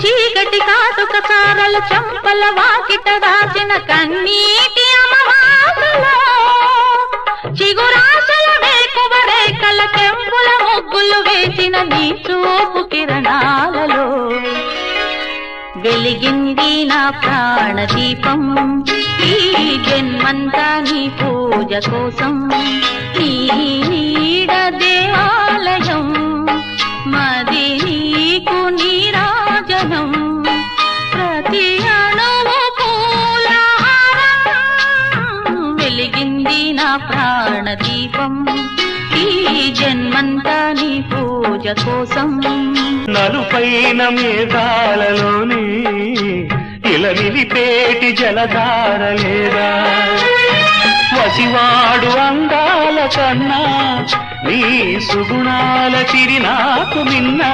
చీకటి కాటుక సారల చంపల వాకిట దాచిన కన్నీటి అమవాసలో చిగురాశల వేకువ రేఖల తెంపుల ముగ్గులు వేసిన నీ చూపు కిరణాలలో. వెలిగింది నా ప్రాణ దీపం ఈ జన్మంతా నీ పూజ కోసం నీ నీడ దేవాలయం. మది నీకు నీరా వెలిగింది నా ప్రాణదీపం ఈ జన్మంతా నీ పూజ కోసం. నలుపైన మేఘాలలోని ఇలా నిలిపేటి జలధార లేదా. వసివాడు అందాల కన్నా నీ సుగుణాల చిరి నాకు నిన్న